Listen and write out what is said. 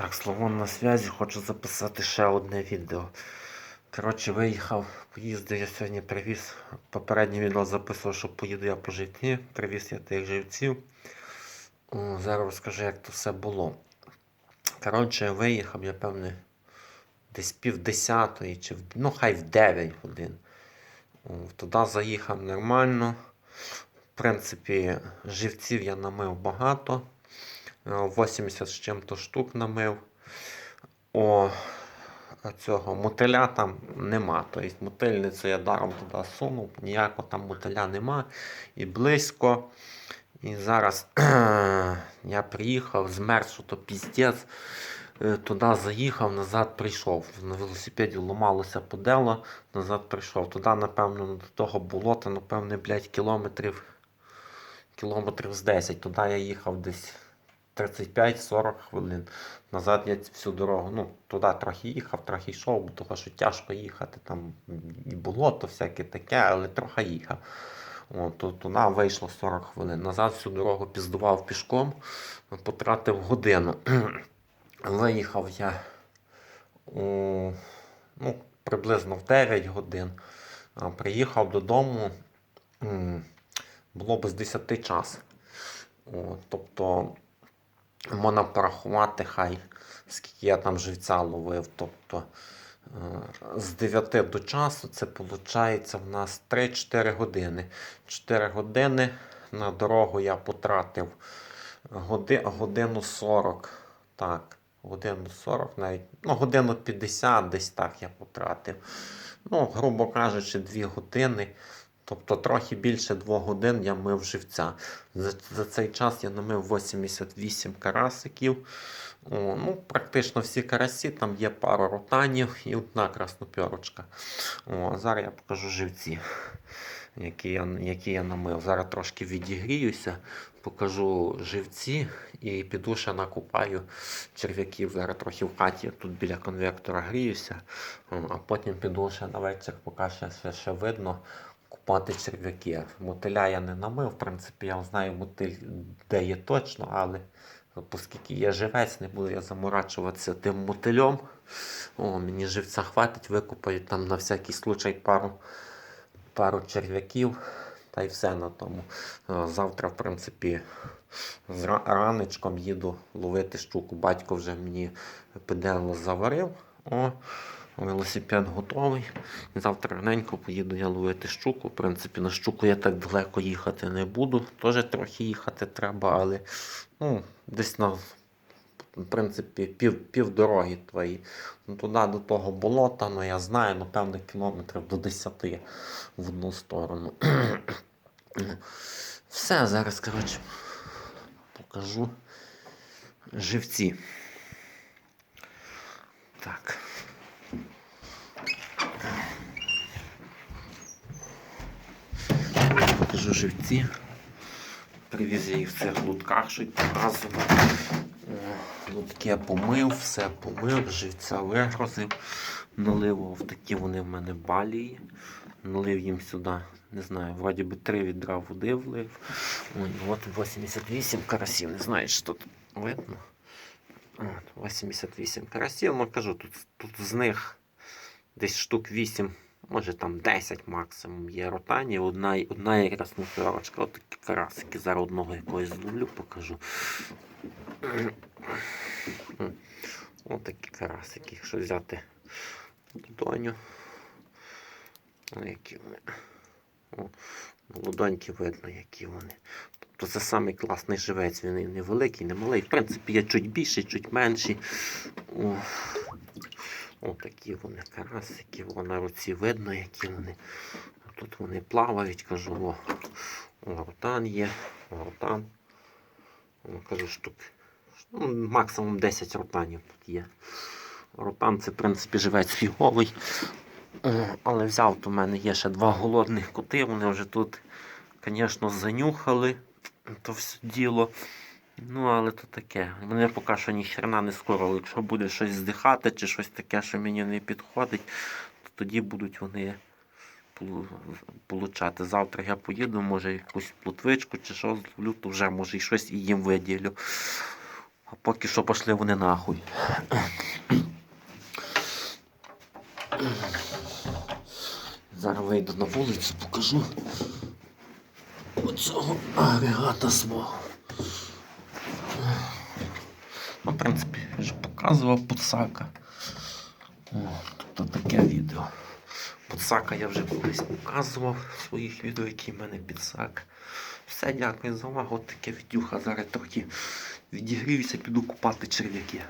Так, Славон на зв'язі, хочу записати ще одне відео. Коротше, виїхав, поїздив я сьогодні привіз. Попереднє відео записував, що поїду я по житті, привіз я тих живців. О, Зараз розкажу, як то все було. Коротше, виїхав я, певне, десь пів десятої, чи ну хай в 9 годин. О, Туди заїхав нормально. В принципі, живців я намив багато. Е, 80 з чим-то штук намив. О, цього мотиля там нема. Тобто мотильницю я даром туди сунув, ніякого там мотиля нема. І близько. І зараз я приїхав, змерз, то піздець. Е, Туди заїхав, назад прийшов. На велосипеді ламалося подело, назад прийшов. Туди, напевно, до того болота, напевне, блядь, кілометрів, кілометрів з 10. Туди я їхав десь 35-40 хвилин. Назад я всю дорогу, ну, туди трохи їхав, трохи йшов, бо того, що тяжко їхати, там і болото всяке таке, але трохи їхав. О, то туди вийшло 40 хвилин. Назад всю дорогу піздував пішком, потратив годину. Виїхав я у, ну, приблизно в 9 годин. Приїхав додому, було без 10 час. О, тобто можна порахувати хай, скільки я там живця ловив. Тобто е, з 9 до часу це виходить в нас 3-4 години. 4 години на дорогу я потратив годи, годину 40. Так, годину 40 навіть, ну, годину 50 десь так я потратив. Ну, грубо кажучи, 2 години. Тобто трохи більше 2 годин я мив живця. За, за цей час я намив 88 карасиків. О, ну, практично всі карасі, там є пара ротанів і одна краснопьорочка. О, зараз я покажу живці, які я, які я намив. Зараз трошки відігріюся, покажу живці і піду ще накупаю черв'яків. Зараз трохи в хаті тут біля конвектора гріюся, а потім піду ще на вечір, поки ще, ще видно купати черв'яки. Мотиля я не намив, в принципі, я знаю мотиль, де є точно, але оскільки є живець, не буду я заморачуватися тим мотильом. О, мені живця хватить, викупаю там на всякий случай пару, пару черв'яків. Та й все на тому. Е, Завтра, в принципі, з ра- ранечком їду ловити щуку. Батько вже мені педело заварив. О, велосипед готовий. Завтра раненько поїду я ловити щуку. В принципі, на щуку я так далеко їхати не буду. Теж трохи їхати треба, але ну, десь на в принципі, пів, пів дороги твої. Ну, туди до того болота, ну я знаю, напевно, кілометрів до 10 в одну сторону. Все, зараз, коротше, покажу живці. Так. Покажу живці. Привіз я їх в цих лутках, що й показував. Лутки я помив, все помив, живця вигрузив, налив в такі вони в мене балії. Налив їм сюди, не знаю, вроді би три відра води влив. Ой, от 88 карасів, не знаю, що тут видно. От, 88 карасів, ну кажу, тут, тут з них десь штук 8, може там 10 максимум є ротані, одна, одна якраз муфлярочка, от карасики, зараз одного якогось зловлю, покажу. Ось такі карасики, якщо взяти доню. Які вони. О, молодонькі видно, які вони. Тобто це самий класний живець, він невеликий, не малий. В принципі, є чуть більший, чуть менший. О, о такі вони карасики, на руці видно, які вони. Тут вони плавають, кажу, о, ротан є, ротан. Кажу, штук. Ну, максимум 10 ротанів тут є. Ротан це, в принципі, живець фіговий. Але взяв, то в мене є ще два голодних коти, вони вже тут, звісно, занюхали то все діло. Ну, але то таке. Вони поки що ні хрена не скоро. Якщо буде щось здихати чи щось таке, що мені не підходить, то тоді будуть вони получати. Завтра я поїду, може якусь плотвичку чи що зловлю, то вже може і щось і їм виділю. А поки що пошли вони нахуй. Зараз вийду на вулицю, покажу оцього агрегата свого. Ну, в принципі, я вже показував Пуцака. О, Тобто таке відео. Пуцака я вже колись показував в своїх відео, який в мене підсак. Все, дякую за увагу. От таке відюха. Зараз трохи відігрівся, піду купати черв'яки.